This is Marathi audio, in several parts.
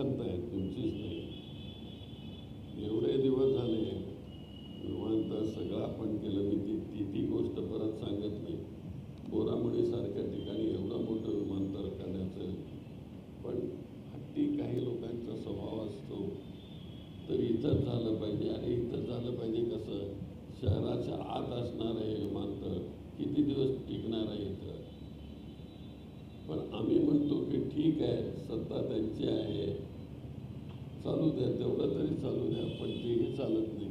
खंत तुमचीच नाही. एवढे दिवस झाले विमानतळ सगळं आपण केलं मी ती ती ती गोष्ट परत सांगत नाही. बोरामणीसारख्या ठिकाणी एवढं मोठं विमानतळ करण्याचं पण हट्टी काही लोकांचा स्वभाव असतो. तर इथंच झालं पाहिजे अरे इथं झालं पाहिजे कसं? शहराच्या आत असणार आहे विमानतळ. किती दिवस टिकणार आहे इथं? पण आम्ही म्हणतो की ठीक आहे सत्ता त्यांची आहे. चालू द्या तेवढं तरी चालू द्या पण तेही चालत नाही.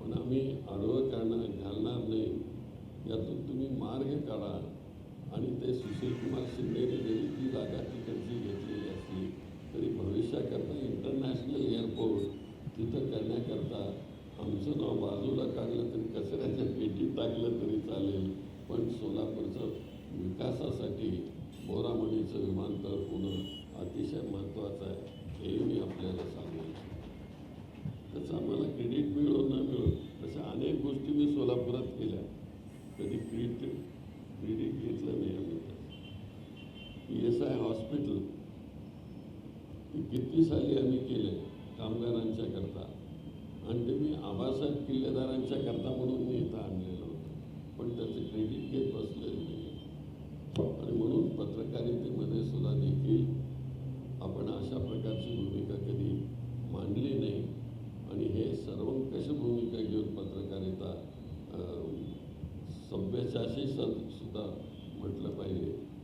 पण आम्ही आडवं करणार घालणार नाही. यातून तुम्ही मार्ग काढा. आणि ते सुशीलकुमार शिंदेने जरी ती जागा तिकडची घेतलेली असली तरी भविष्याकरता इंटरनॅशनल एअरपोर्ट तिथं करण्याकरता आमचं नाव बाजूला काढलं तरी कचऱ्याच्या पेटीत टाकलं तरी चालेल. पण सोलापूरचं विकासासाठी बोरामणीचं विमानतळ होणं अतिशय महत्त्वाचं आहे हे मी आपल्याला सांगू इच्छितो त्याचं आम्हाला क्रेडिट मिळो न मिळो तशा अनेक गोष्टी मी सोलापुरात केल्या कधी क्रेडिट क्रेडिट घेतलं नाही आम्ही पी एस आय हॉस्पिटल ते किती साली आम्ही केले कामगारांच्या करता. आणि ते मी आबासाहेब किल्लेदारांच्या करता म्हणून मी इथं आणलेलं होतं. पण त्याचं क्रेडिट घेत बसलेलं नाही. आणि म्हणून पत्रकारितेमध्ये सुद्धा देखील आपण अशा प्रकारची भूमिका कधी मांडली नाही. आणि हे सर्वंकष भूमिका घेऊन पत्रकारिता अं, सुद्धा म्हटलं पाहिजे.